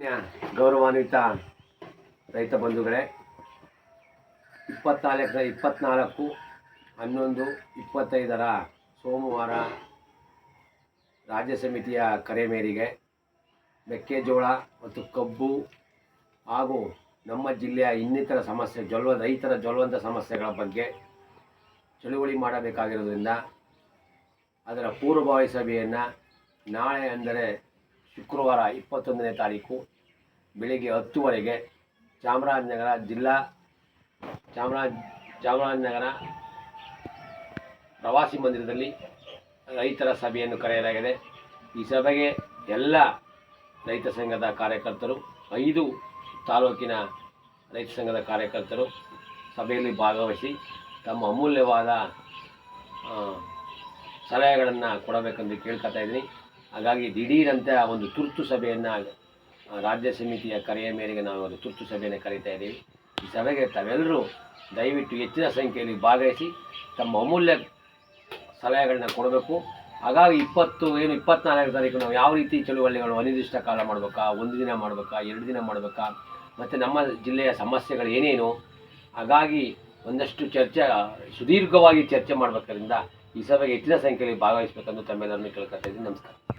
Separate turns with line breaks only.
ಗೌರವಾನ್ವಿತ ರೈತ ಬಂಧುಗಳೇ ಇಪ್ಪತ್ನಾಲ್ಕರ ಇಪ್ಪತ್ನಾಲ್ಕು, ಹನ್ನೊಂದು, ಇಪ್ಪತ್ತೈದರ ಸೋಮವಾರ ರಾಜ್ಯ ಸಮಿತಿಯ ಕರೆ ಮೇರೆಗೆ ಮೆಕ್ಕೆಜೋಳ ಮತ್ತು ಕಬ್ಬು ಹಾಗೂ ನಮ್ಮ ಜಿಲ್ಲೆಯ ಇನ್ನಿತರ ಸಮಸ್ಯೆ ಜ್ವಲ್ವ ರೈತರ ಜ್ವಲವಂತ ಸಮಸ್ಯೆಗಳ ಬಗ್ಗೆ ಚಳುವಳಿ ಮಾಡಬೇಕಾಗಿರೋದ್ರಿಂದ ಅದರ ಪೂರ್ವಭಾವಿ ಸಭೆಯನ್ನು ನಾಳೆ ಅಂದರೆ ಶುಕ್ರವಾರ ಇಪ್ಪತ್ತೊಂದನೇ ತಾರೀಕು ಬೆಳಿಗ್ಗೆ ಹತ್ತುವರೆಗೆ ಚಾಮರಾಜನಗರ ಜಿಲ್ಲಾ ಚಾಮರಾಜ ಚಾಮರಾಜನಗರ ಪ್ರವಾಸಿ ಮಂದಿರದಲ್ಲಿ ರೈತರ ಸಭೆಯನ್ನು ಕರೆಯಲಾಗಿದೆ. ಈ ಸಭೆಗೆ ಎಲ್ಲ ರೈತ ಸಂಘದ ಕಾರ್ಯಕರ್ತರು, ಐದು ತಾಲೂಕಿನ ರೈತ ಸಂಘದ ಕಾರ್ಯಕರ್ತರು ಸಭೆಯಲ್ಲಿ ಭಾಗವಹಿಸಿ ತಮ್ಮ ಅಮೂಲ್ಯವಾದ ಸಲಹೆಗಳನ್ನು ಕೊಡಬೇಕೆಂದು ಕೇಳ್ಕೊತಾ ಇದ್ದೀನಿ. ಹಾಗಾಗಿ ದಿಢೀರಂತೆ ಒಂದು ತುರ್ತು ಸಭೆಯನ್ನು ರಾಜ್ಯ ಸಮಿತಿಯ ಕರೆಯ ಮೇರೆಗೆ ನಾವು ಒಂದು ತುರ್ತು ಸಭೆಯನ್ನು ಕರೀತಾ ಇದ್ದೀವಿ. ಈ ಸಭೆಗೆ ತಾವೆಲ್ಲರೂ ದಯವಿಟ್ಟು ಹೆಚ್ಚಿನ ಸಂಖ್ಯೆಯಲ್ಲಿ ಭಾಗವಹಿಸಿ ತಮ್ಮ ಅಮೂಲ್ಯ ಸಲಹೆಗಳನ್ನ ಕೊಡಬೇಕು. ಹಾಗಾಗಿ ಇಪ್ಪತ್ತು, ಏನು ಇಪ್ಪತ್ನಾಲ್ಕು ತಾರೀಕು ನಾವು ಯಾವ ರೀತಿ ಚಳುವಳಿಗಳು ಅನಿರ್ದಿಷ್ಟ ಕಾಲ ಮಾಡಬೇಕಾ, ಒಂದು ದಿನ ಮಾಡಬೇಕಾ, ಎರಡು ದಿನ ಮಾಡಬೇಕಾ, ಮತ್ತು ನಮ್ಮ ಜಿಲ್ಲೆಯ ಸಮಸ್ಯೆಗಳು ಏನೇನು, ಹಾಗಾಗಿ ಒಂದಷ್ಟು ಚರ್ಚೆ, ಸುದೀರ್ಘವಾಗಿ ಚರ್ಚೆ ಮಾಡಬೇಕಾದ್ರಿಂದ ಈ ಸಭೆಗೆ ಹೆಚ್ಚಿನ ಸಂಖ್ಯೆಯಲ್ಲಿ ಭಾಗವಹಿಸಬೇಕೆಂದು ತಮ್ಮೆಲ್ಲರನ್ನು ಕೇಳ್ಕೊತಾ ಇದ್ದೀನಿ. ನಮಸ್ಕಾರ.